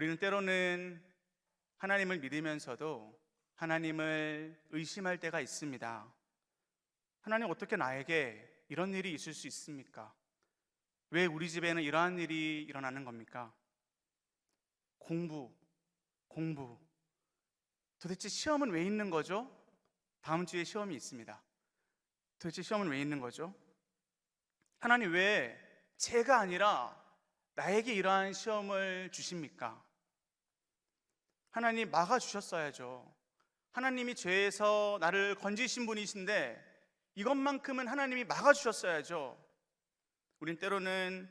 우리는 때로는 하나님을 믿으면서도 하나님을 의심할 때가 있습니다. 하나님 어떻게 나에게 이런 일이 있을 수 있습니까? 왜 우리 집에는 이러한 일이 일어나는 겁니까? 공부, 공부. 도대체 시험은 왜 있는 거죠? 다음 주에 시험이 있습니다. 도대체 시험은 왜 있는 거죠? 하나님 왜 제가 아니라 나에게 이러한 시험을 주십니까? 하나님 막아 주셨어야죠. 하나님이 죄에서 나를 건지신 분이신데 이것만큼은 하나님이 막아 주셨어야죠. 우린 때로는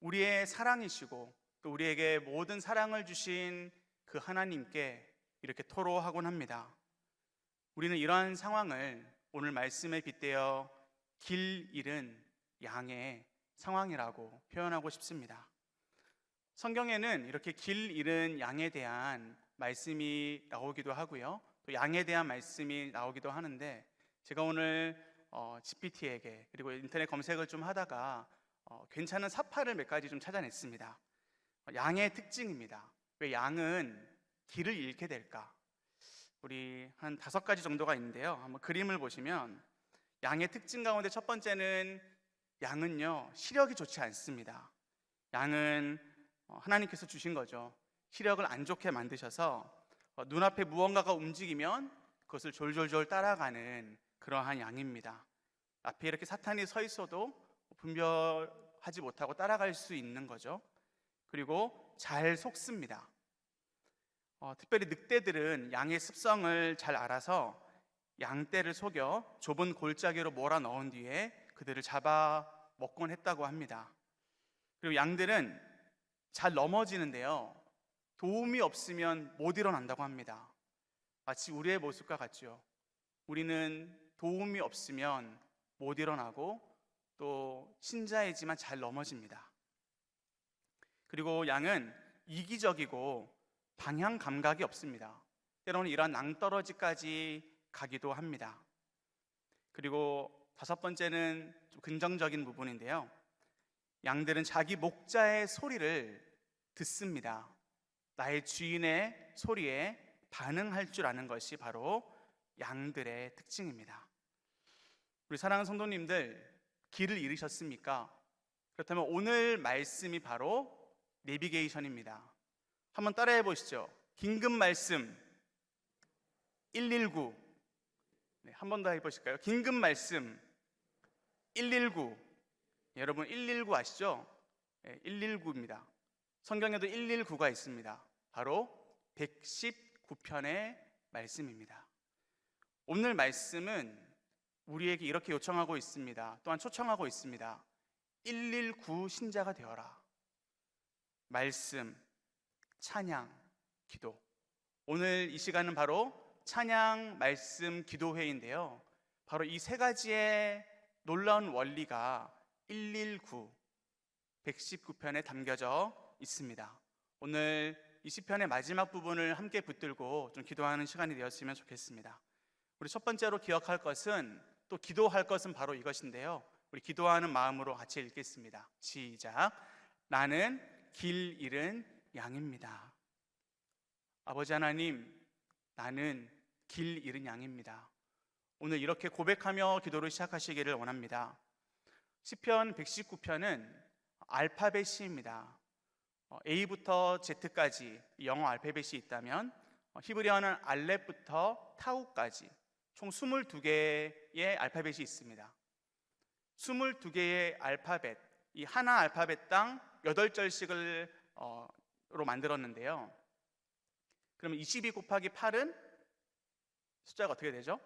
우리의 사랑이시고 또 우리에게 모든 사랑을 주신 그 하나님께 이렇게 토로하곤 합니다. 우리는 이러한 상황을 오늘 말씀에 빗대어 길 잃은 양의 상황이라고 표현하고 싶습니다. 성경에는 이렇게 길 잃은 양에 대한 말씀이 나오기도 하고요. 또 양에 대한 말씀이 나오기도 하는데 제가 오늘 어, GPT에게 그리고 인터넷 검색을 좀 하다가 어, 괜찮은 사파를 몇 가지 좀 찾아냈습니다. 어, 양의 특징입니다. 왜 양은 길을 잃게 될까? 우리 한 다섯 가지 정도가 있는데요. 한번 그림을 보시면 양의 특징 가운데 첫 번째는 양은요 시력이 좋지 않습니다. 양은 어, 하나님께서 주신 거죠. 시력을 안 좋게 만드셔서 어, 눈앞에 무언가가 움직이면 그것을 졸졸졸 따라가는 그러한 양입니다. 앞에 이렇게 사탄이 서 있어도 분별하지 못하고 따라갈 수 있는 거죠. 그리고 잘 속습니다. 어, 특별히 늑대들은 양의 습성을 잘 알아서 양떼를 속여 좁은 골짜기로 몰아 넣은 뒤에 그들을 잡아 먹곤 했다고 합니다. 그리고 양들은 잘 넘어지는데요. 도움이 없으면 못 일어난다고 합니다. 마치 우리의 모습과 같죠. 우리는 도움이 없으면 못 일어나고 또 신자이지만 잘 넘어집니다. 그리고 양은 이기적이고 방향 감각이 없습니다. 때로는 이러한 낭떠러지까지 가기도 합니다. 그리고 다섯 번째는 좀 긍정적인 부분인데요. 양들은 자기 목자의 소리를 듣습니다. 나의 주인의 소리에 반응할 줄 아는 것이 바로 양들의 특징입니다. 우리 사랑하는 성도님들, 길을 잃으셨습니까? 그렇다면 오늘 말씀이 바로 내비게이션입니다. 한번 따라해 보시죠. 긴급 말씀 119. 네, 한 번 더 해보실까요? 긴급 말씀 119. 여러분 119 아시죠? 네, 119입니다. 성경에도 119가 있습니다. 바로 119편의 말씀입니다. 오늘 말씀은 우리에게 이렇게 요청하고 있습니다. 또한 초청하고 있습니다. 119 신자가 되어라. 말씀, 찬양, 기도. 오늘 이 시간은 바로 찬양, 말씀, 기도회인데요. 바로 이 세 가지의 놀라운 원리가 119, 119편에 담겨져 있습니다. 오늘 이 시편의 마지막 부분을 함께 붙들고 좀 기도하는 시간이 되었으면 좋겠습니다. 우리 첫 번째로 기억할 것은 또 기도할 것은 바로 이것인데요. 우리 기도하는 마음으로 같이 읽겠습니다. 시작. 나는 길 잃은 양입니다. 아버지 하나님, 나는 길 잃은 양입니다. 오늘 이렇게 고백하며 기도를 시작하시기를 원합니다. 시편 119편은 알파벳 시입니다. 어, A부터 Z까지 영어 알파벳이 있다면 어, 히브리어는 알렙부터 타우까지 총 22개의 알파벳이 있습니다. 22개의 알파벳, 이 하나 알파벳당 8절씩을 어, 로 만들었는데요. 그러면 22 곱하기 8은 숫자가 어떻게 되죠?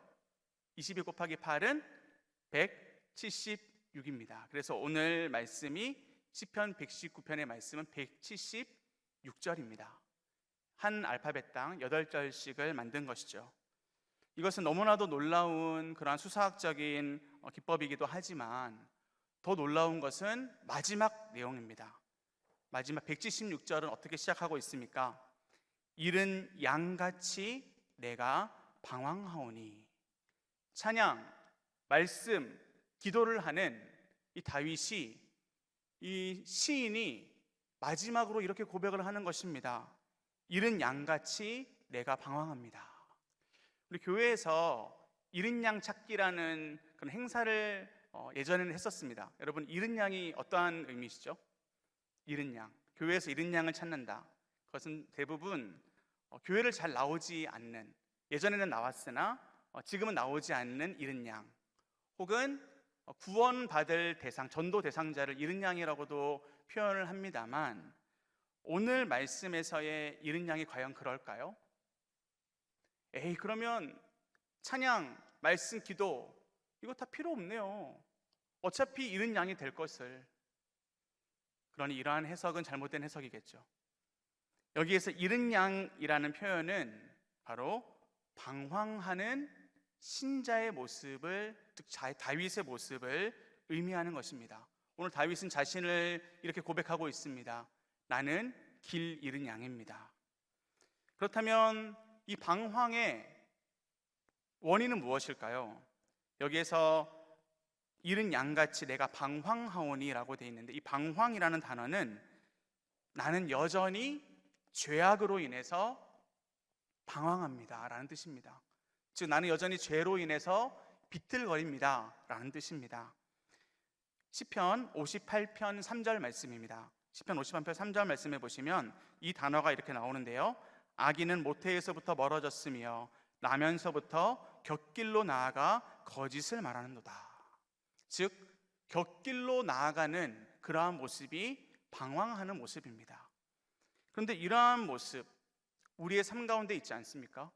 22 곱하기 8은 176입니다. 그래서 오늘 말씀이 시편 119편의 말씀은 176절입니다. 한 알파벳당 8절씩을 만든 것이죠. 이것은 너무나도 놀라운 그러한 수사학적인 어, 기법이기도 하지만 더 놀라운 것은 마지막 내용입니다. 마지막 176절은 어떻게 시작하고 있습니까? 이른 양같이 내가 방황하오니 찬양, 말씀, 기도를 하는 이 다윗이 이 시인이 마지막으로 이렇게 고백을 하는 것입니다. 잃은 양같이 내가 방황합니다. 우리 교회에서 잃은 양 찾기라는 그런 행사를 어, 예전에는 했었습니다. 여러분 잃은 양이 어떠한 의미시죠? 잃은 양. 교회에서 잃은 양을 찾는다. 그것은 대부분 어, 교회를 잘 나오지 않는 예전에는 나왔으나 어, 지금은 나오지 않는 잃은 양 혹은 어, 구원받을 대상, 전도 대상자를 잃은 양이라고도 표현을 합니다만 오늘 말씀에서의 잃은 양이 과연 그럴까요? 에이 그러면 찬양, 말씀, 기도 이거 다 필요 없네요. 어차피 잃은 양이 될 것을 그러니 이러한 해석은 잘못된 해석이겠죠. 여기에서 잃은 양이라는 표현은 바로 방황하는 신자의 모습을 즉 자- 다윗의 모습을 의미하는 것입니다. 오늘 다윗은 자신을 이렇게 고백하고 있습니다. 나는 길 잃은 양입니다. 그렇다면 이 방황의 원인은 무엇일까요? 여기에서 잃은 양같이 내가 방황하오니라고 되어 있는데 이 방황이라는 단어는 나는 여전히 죄악으로 인해서 방황합니다라는 뜻입니다. 즉 나는 여전히 죄로 인해서 비틀거립니다 라는 뜻입니다. 시편 58편 3절 말씀입니다. 시편 58편 3절 말씀에 보시면 이 단어가 이렇게 나오는데요. 악인은 모태에서부터 멀어졌으며 나면서부터 곁길로 나아가 거짓을 말하는도다. 즉 곁길로 나아가는 그러한 모습이 방황하는 모습입니다. 그런데 이러한 모습 우리의 삶 가운데 있지 않습니까?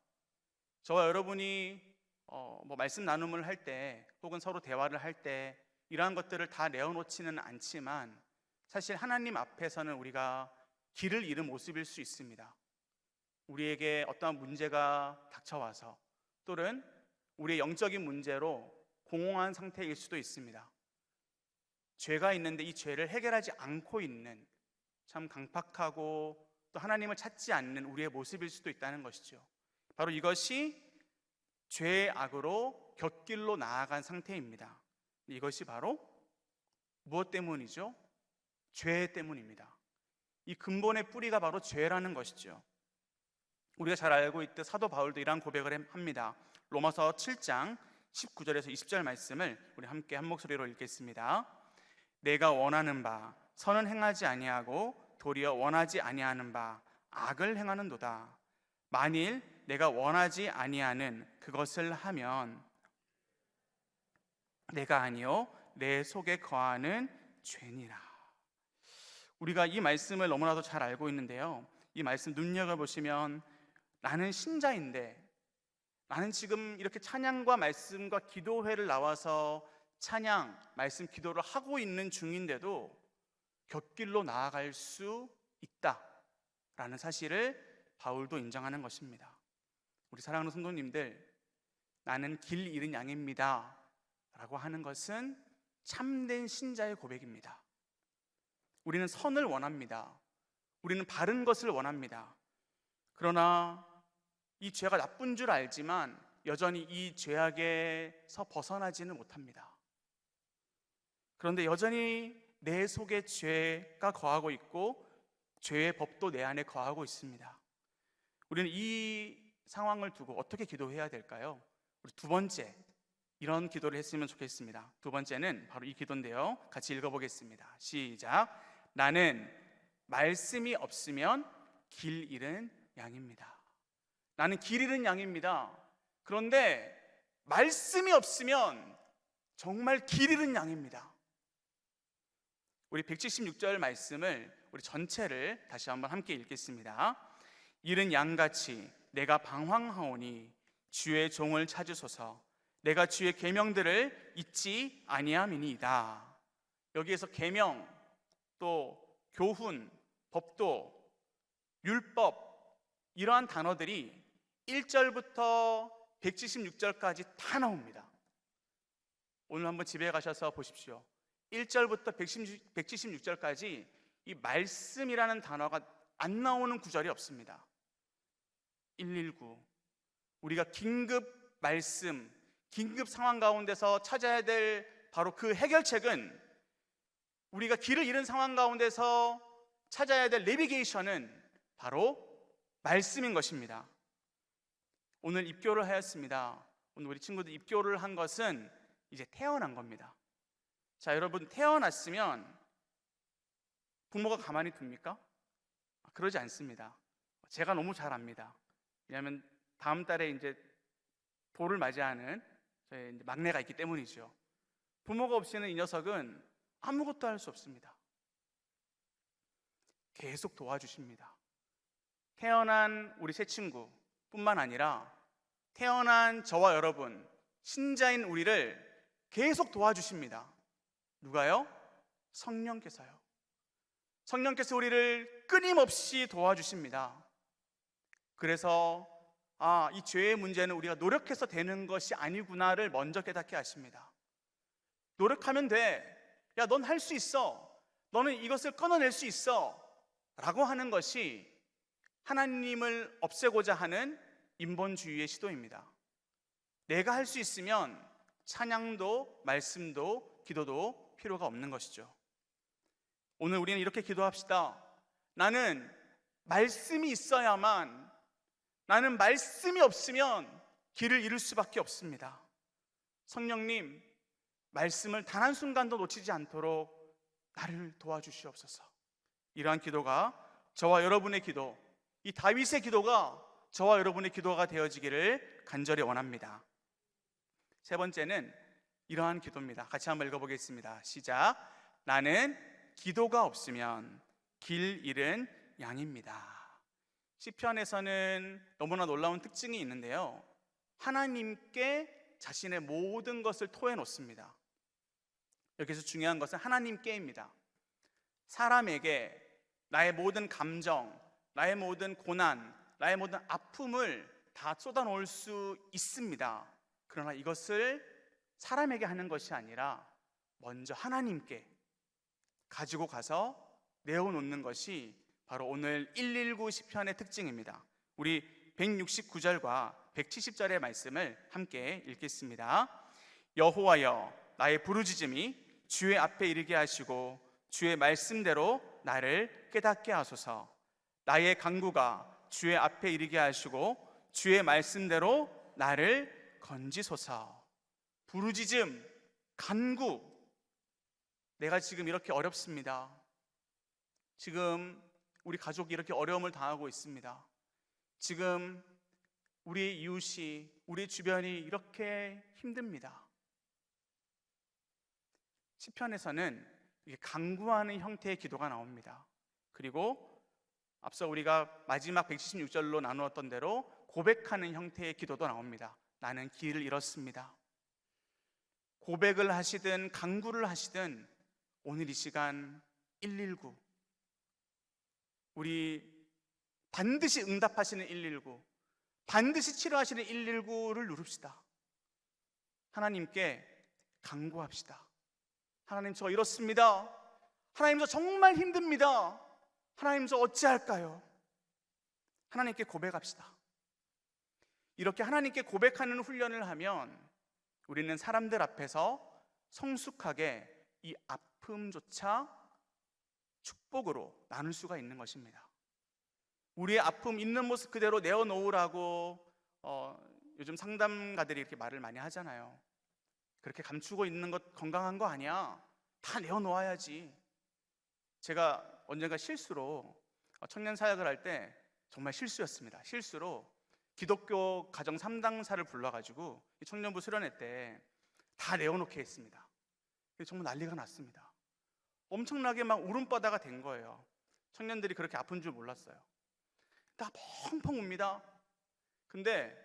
저와 여러분이 어, 뭐 말씀 나눔을 할 때 혹은 서로 대화를 할 때 이러한 것들을 다 내어놓지는 않지만 사실 하나님 앞에서는 우리가 길을 잃은 모습일 수 있습니다. 우리에게 어떠한 문제가 닥쳐와서 또는 우리의 영적인 문제로 공허한 상태일 수도 있습니다. 죄가 있는데 이 죄를 해결하지 않고 있는 참 강팍하고 또 하나님을 찾지 않는 우리의 모습일 수도 있다는 것이죠. 바로 이것이 죄의 악으로 곁길로 나아간 상태입니다. 이것이 바로 무엇 때문이죠? 죄 때문입니다. 이 근본의 뿌리가 바로 죄라는 것이죠. 우리가 잘 알고 있듯 사도 바울도 이러한 고백을 합니다. 로마서 7장 19절에서 20절 말씀을 우리 함께 한 목소리로 읽겠습니다. 내가 원하는 바 선은 행하지 아니하고 도리어 원하지 아니하는 바 악을 행하는도다. 만일 내가 원하지 아니하는 그것을 하면 내가 아니요 내 속에 거하는 죄니라. 우리가 이 말씀을 너무나도 잘 알고 있는데요. 이 말씀 눈여겨 보시면 나는 신자인데 나는 지금 이렇게 찬양과 말씀과 기도회를 나와서 찬양, 말씀, 기도를 하고 있는 중인데도 곁길로 나아갈 수 있다 라는 사실을 바울도 인정하는 것입니다. 우리 사랑하는 성도님들, 나는 길 잃은 양입니다. 라고 하는 것은 참된 신자의 고백입니다. 우리는 선을 원합니다. 우리는 바른 것을 원합니다. 그러나 이 죄가 나쁜 줄 알지만 여전히 이 죄악에서 벗어나지는 못합니다. 그런데 여전히 내 속에 죄가 거하고 있고 죄의 법도 내 안에 거하고 있습니다. 우리는 이 상황을 두고 어떻게 기도해야 될까요? 우리 두 번째 이런 기도를 했으면 좋겠습니다. 두 번째는 바로 이 기도인데요. 같이 읽어보겠습니다. 시작. 나는 말씀이 없으면 길 잃은 양입니다. 나는 길 잃은 양입니다. 그런데 말씀이 없으면 정말 길 잃은 양입니다. 우리 176절 말씀을 우리 전체를 다시 한번 함께 읽겠습니다. 잃은 양같이 내가 방황하오니 주의 종을 찾으소서 내가 주의 계명들을 잊지 아니함이니이다. 여기에서 계명 또 교훈, 법도, 율법 이러한 단어들이 1절부터 176절까지 다 나옵니다. 오늘 한번 집에 가셔서 보십시오. 1절부터 176절까지 이 말씀이라는 단어가 안 나오는 구절이 없습니다. 119 우리가 긴급 말씀, 긴급 상황 가운데서 찾아야 될 바로 그 해결책은 우리가 길을 잃은 상황 가운데서 찾아야 될 내비게이션은 바로 말씀인 것입니다. 오늘 입교를 하였습니다. 오늘 우리 친구들 입교를 한 것은 이제 태어난 겁니다. 자, 여러분 태어났으면 부모가 가만히 둡니까? 그러지 않습니다. 제가 너무 잘 압니다. 왜냐하면 다음 달에 이제 돌을 맞이하는 저희 막내가 있기 때문이죠. 부모가 없이는 이 녀석은 아무것도 할 수 없습니다. 계속 도와주십니다. 태어난 우리 새 친구뿐만 아니라 태어난 저와 여러분, 신자인 우리를 계속 도와주십니다. 누가요? 성령께서요. 성령께서 우리를 끊임없이 도와주십니다. 그래서 아, 이 죄의 문제는 우리가 노력해서 되는 것이 아니구나를 먼저 깨닫게 하십니다. 노력하면 돼. 야, 넌 할 수 있어. 너는 이것을 끊어낼 수 있어. 라고 하는 것이 하나님을 없애고자 하는 인본주의의 시도입니다. 내가 할 수 있으면 찬양도, 말씀도, 기도도 필요가 없는 것이죠. 오늘 우리는 이렇게 기도합시다. 나는 말씀이 있어야만, 나는 말씀이 없으면 길을 잃을 수밖에 없습니다. 성령님, 말씀을 단 한순간도 놓치지 않도록 나를 도와주시옵소서. 이러한 기도가 저와 여러분의 기도, 이 다윗의 기도가 저와 여러분의 기도가 되어지기를 간절히 원합니다. 세 번째는 이러한 기도입니다. 같이 한번 읽어보겠습니다. 시작. 나는 기도가 없으면 길 잃은 양입니다. 시편에서는 너무나 놀라운 특징이 있는데요. 하나님께 자신의 모든 것을 토해 놓습니다. 여기서 중요한 것은 하나님께입니다. 사람에게 나의 모든 감정, 나의 모든 고난, 나의 모든 아픔을 다 쏟아 놓을 수 있습니다. 그러나 이것을 사람에게 하는 것이 아니라 먼저 하나님께 가지고 가서 내어놓는 것이 바로 오늘 119 시편의 특징입니다. 우리 169절과 170절의 말씀을 함께 읽겠습니다. 여호와여 나의 부르짖음이 주의 앞에 이르게 하시고 주의 말씀대로 나를 깨닫게 하소서. 나의 강구가 주의 앞에 이르게 하시고 주의 말씀대로 나를 건지소서. 부르짖음, 간구. 내가 지금 이렇게 어렵습니다. 지금 우리 가족이 이렇게 어려움을 당하고 있습니다. 지금 우리 이웃이, 우리 주변이 이렇게 힘듭니다. 시편에서는 강구하는 형태의 기도가 나옵니다. 그리고 앞서 우리가 마지막 176절로 나누었던 대로 고백하는 형태의 기도도 나옵니다. 나는 길을 잃었습니다. 고백을 하시든 강구를 하시든 오늘 이 시간 119 우리 반드시 응답하시는 119 반드시 치료하시는 119를 누릅시다. 하나님께 강구합시다. 하나님 저 이렇습니다. 하나님 저 정말 힘듭니다. 하나님 저 어찌할까요? 하나님께 고백합시다. 이렇게 하나님께 고백하는 훈련을 하면 우리는 사람들 앞에서 성숙하게 이 아픔조차 축복으로 나눌 수가 있는 것입니다. 우리의 아픔 있는 모습 그대로 내어놓으라고 어, 요즘 상담가들이 이렇게 말을 많이 하잖아요. 그렇게 감추고 있는 것 건강한 거 아니야. 다 내어놓아야지. 제가 언젠가 실수로 청년 사역을 할 때 정말 실수였습니다. 실수로 기독교 가정 3당사를 불러가지고 청년부 수련회 때 다 내어놓게 했습니다. 정말 난리가 났습니다. 엄청나게 막 울음바다가 된 거예요. 청년들이 그렇게 아픈 줄 몰랐어요. 다 펑펑 웁니다. 근데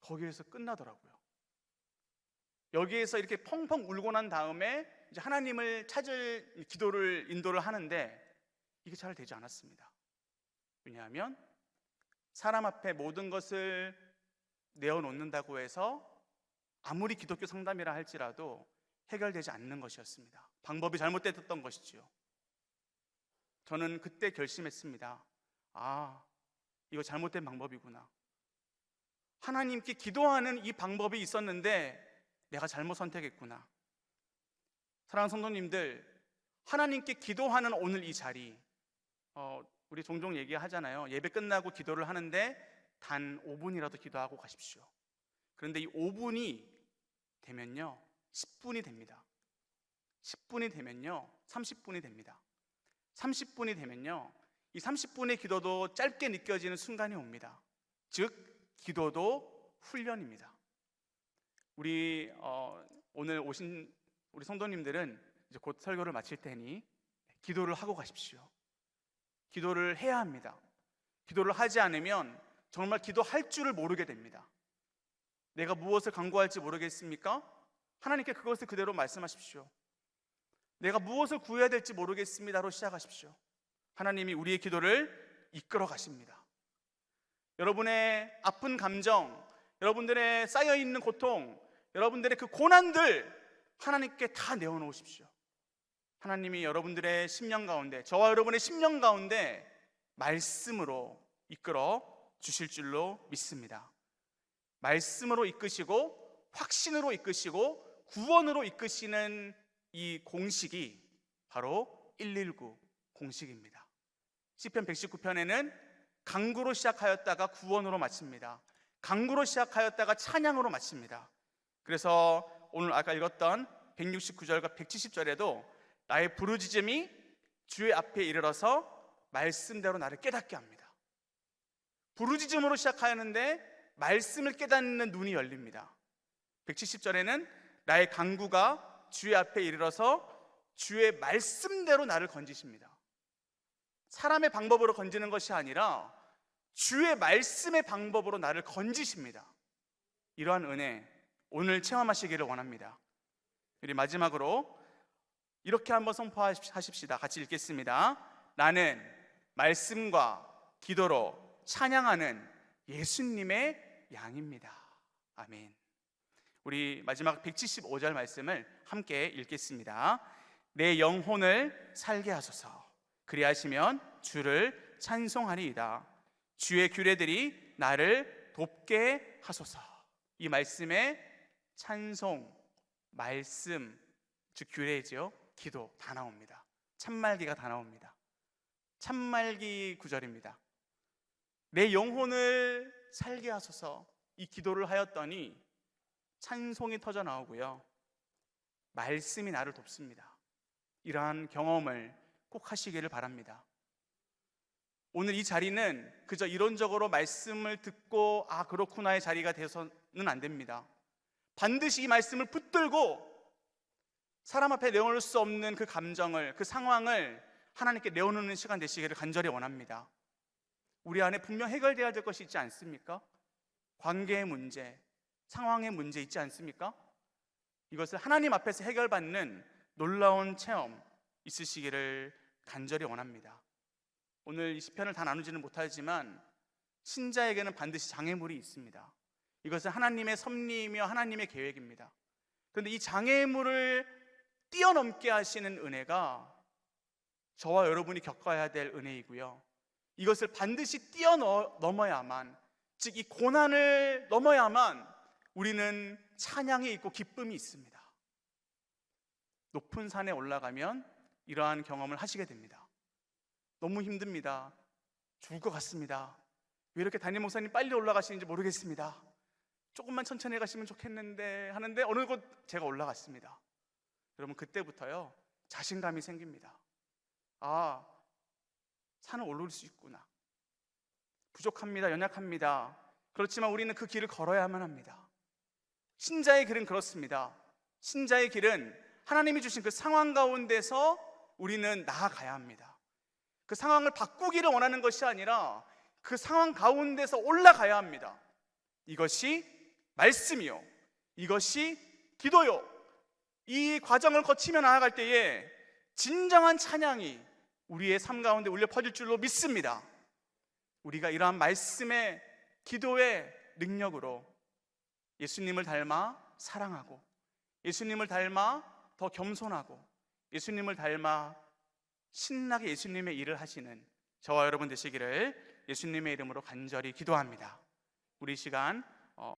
거기에서 끝나더라고요. 여기에서 이렇게 펑펑 울고 난 다음에 이제 하나님을 찾을 기도를 인도를 하는데 이게 잘 되지 않았습니다. 왜냐하면 사람 앞에 모든 것을 내어놓는다고 해서 아무리 기독교 상담이라 할지라도 해결되지 않는 것이었습니다. 방법이 잘못됐던 것이지요. 저는 그때 결심했습니다. 아, 이거 잘못된 방법이구나. 하나님께 기도하는 이 방법이 있었는데 내가 잘못 선택했구나. 사랑하는 성도님들, 하나님께 기도하는 오늘 이 자리, 어, 우리 종종 얘기하잖아요. 예배 끝나고 기도를 하는데 단 5분이라도 기도하고 가십시오. 그런데 이 5분이 되면요. 10분이 됩니다. 10분이 되면요. 30분이 됩니다. 30분이 되면요. 이 30분의 기도도 짧게 느껴지는 순간이 옵니다. 즉, 기도도 훈련입니다. 우리 어, 오늘 오신 우리 성도님들은 이제 곧 설교를 마칠 테니 기도를 하고 가십시오. 기도를 해야 합니다. 기도를 하지 않으면 정말 기도할 줄을 모르게 됩니다. 내가 무엇을 간구할지 모르겠습니까? 하나님께 그것을 그대로 말씀하십시오. 내가 무엇을 구해야 될지 모르겠습니다로 시작하십시오. 하나님이 우리의 기도를 이끌어 가십니다. 여러분의 아픈 감정, 여러분들의 쌓여 있는 고통, 여러분들의 그 고난들 하나님께 다 내어 놓으십시오. 하나님이 여러분들의 심령 가운데, 저와 여러분의 심령 가운데 말씀으로 이끌어 주실 줄로 믿습니다. 말씀으로 이끄시고 확신으로 이끄시고 구원으로 이끄시는 이 공식이 바로 119 공식입니다. 시편 119편에는 강구로 시작하였다가 구원으로 마칩니다. 강구로 시작하였다가 찬양으로 마칩니다. 그래서 오늘 아까 읽었던 169절과 170절에도 나의 부르짖음이 주의 앞에 이르러서 말씀대로 나를 깨닫게 합니다. 부르짖음으로 시작하였는데 말씀을 깨닫는 눈이 열립니다. 170절에는 나의 강구가 주의 앞에 이르러서 주의 말씀대로 나를 건지십니다. 사람의 방법으로 건지는 것이 아니라 주의 말씀의 방법으로 나를 건지십니다. 이러한 은혜 오늘 체험하시기를 원합니다. 우리 마지막으로 이렇게 한번 선포하십시다. 같이 읽겠습니다. 나는 말씀과 기도로 찬양하는 예수님의 양입니다. 아멘. 우리 마지막 175절 말씀을 함께 읽겠습니다. 내 영혼을 살게 하소서. 그리하시면 주를 찬송하리이다. 주의 규례들이 나를 돕게 하소서. 이 말씀에 찬송, 말씀, 즉 규례죠. 기도 다 나옵니다. 참말기가 다 나옵니다. 참말기 구절입니다. 내 영혼을 살게 하소서. 이 기도를 하였더니 찬송이 터져 나오고요. 말씀이 나를 돕습니다. 이러한 경험을 꼭 하시기를 바랍니다. 오늘 이 자리는 그저 이론적으로 말씀을 듣고 아 그렇구나의 자리가 돼서는 안 됩니다. 반드시 이 말씀을 붙들고 사람 앞에 내어놓을 수 없는 그 감정을 그 상황을 하나님께 내어놓는 시간 되시기를 간절히 원합니다. 우리 안에 분명 해결돼야 될 것이 있지 않습니까? 관계의 문제, 상황의 문제 있지 않습니까? 이것을 하나님 앞에서 해결받는 놀라운 체험 있으시기를 간절히 원합니다. 오늘 이 시편을 다 나누지는 못하지만 신자에게는 반드시 장애물이 있습니다. 이것은 하나님의 섭리이며 하나님의 계획입니다. 그런데 이 장애물을 뛰어넘게 하시는 은혜가 저와 여러분이 겪어야 될 은혜이고요. 이것을 반드시 뛰어넘어야만, 즉 이 고난을 넘어야만 우리는 찬양이 있고 기쁨이 있습니다. 높은 산에 올라가면 이러한 경험을 하시게 됩니다. 너무 힘듭니다. 죽을 것 같습니다. 왜 이렇게 담임 목사님 빨리 올라가시는지 모르겠습니다. 조금만 천천히 가시면 좋겠는데 하는데 어느 곳 제가 올라갔습니다. 여러분 그때부터요 자신감이 생깁니다. 아 산을 오를 수 있구나. 부족합니다. 연약합니다. 그렇지만 우리는 그 길을 걸어야만 합니다. 신자의 길은 그렇습니다. 신자의 길은 하나님이 주신 그 상황 가운데서 우리는 나아가야 합니다. 그 상황을 바꾸기를 원하는 것이 아니라 그 상황 가운데서 올라가야 합니다. 이것이 말씀이요. 이것이 기도요. 이 과정을 거치며 나아갈 때에 진정한 찬양이 우리의 삶 가운데 울려 퍼질 줄로 믿습니다. 우리가 이러한 말씀의 기도의 능력으로 예수님을 닮아 사랑하고 예수님을 닮아 더 겸손하고 예수님을 닮아 신나게 예수님의 일을 하시는 저와 여러분 되시기를 예수님의 이름으로 간절히 기도합니다. 우리 시간